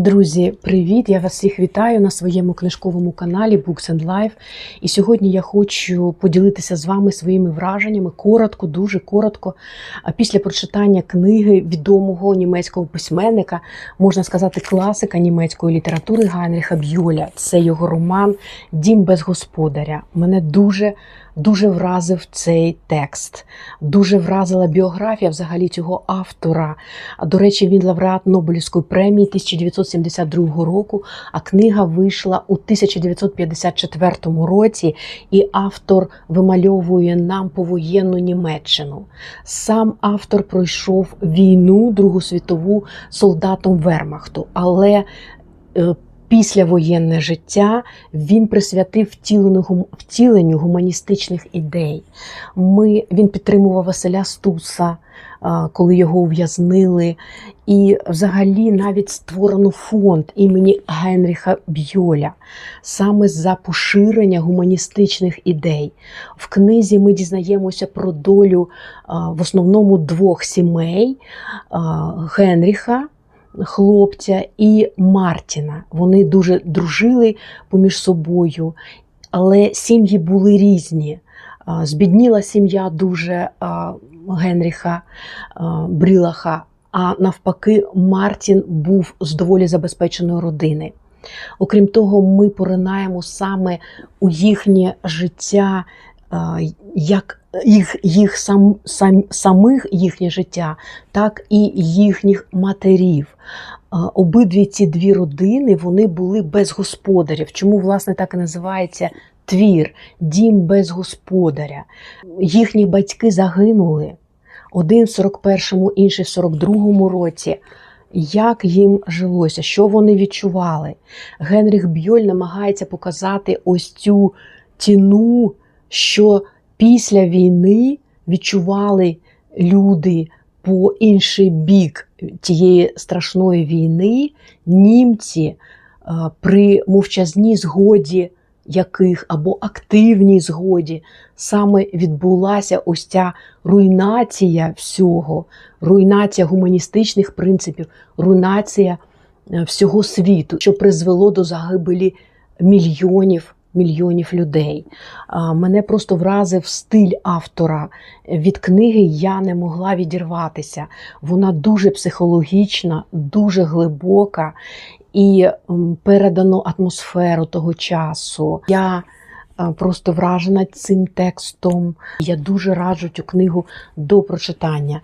Друзі, привіт! Я вас всіх вітаю на своєму книжковому каналі Books and Life. І сьогодні я хочу поділитися з вами своїми враженнями коротко, дуже коротко. А Після прочитання книги відомого німецького письменника, можна сказати, класика німецької літератури Гайнріха Бьоля. Це його роман Дім без господаря. Мене дуже дуже вразив цей текст. Дуже вразила біографія взагалі цього автора. До речі, він лауреат Нобелівської премії 1972 року, а книга вийшла у 1954 році, і автор вимальовує нам повоєнну Німеччину. Сам автор пройшов війну Другу світову солдатом Вермахту, але е, Післявоєнне життя він присвятив втіленню, втіленню гуманістичних ідей. Ми, він підтримував Василя Стуса, коли його ув'язнили. І взагалі навіть створено фонд імені Генріха Бьоля саме за поширення гуманістичних ідей. В книзі ми дізнаємося про долю в основному двох сімей Генріха хлопця і Мартіна. Вони дуже дружили поміж собою, але сім'ї були різні. Збідніла сім'я дуже Генріха Брілаха, а навпаки, Мартін був з доволі забезпеченої родини. Окрім того, ми поринаємо саме у їхнє життя, як їх, їх сам, сам, самих їхнє життя, так і їхніх матерів. Обидві ці дві родини вони були без господарів. Чому власне так і називається твір, дім без господаря? Їхні батьки загинули. Один в 41-му, інший в 42-му році. Як їм жилося, що вони відчували? Генріх Бьоль намагається показати ось цю ціну, що після війни відчували люди по інший бік тієї страшної війни, німці е, при мовчазній згоді яких або активній згоді саме відбулася ось ця руйнація всього, руйнація гуманістичних принципів, руйнація е, всього світу, що призвело до загибелі мільйонів. Мільйонів людей. Мене просто вразив стиль автора. Від книги я не могла відірватися. Вона дуже психологічна, дуже глибока і передано атмосферу того часу. Я е, просто вражена цим текстом. Я дуже раджу цю книгу до прочитання.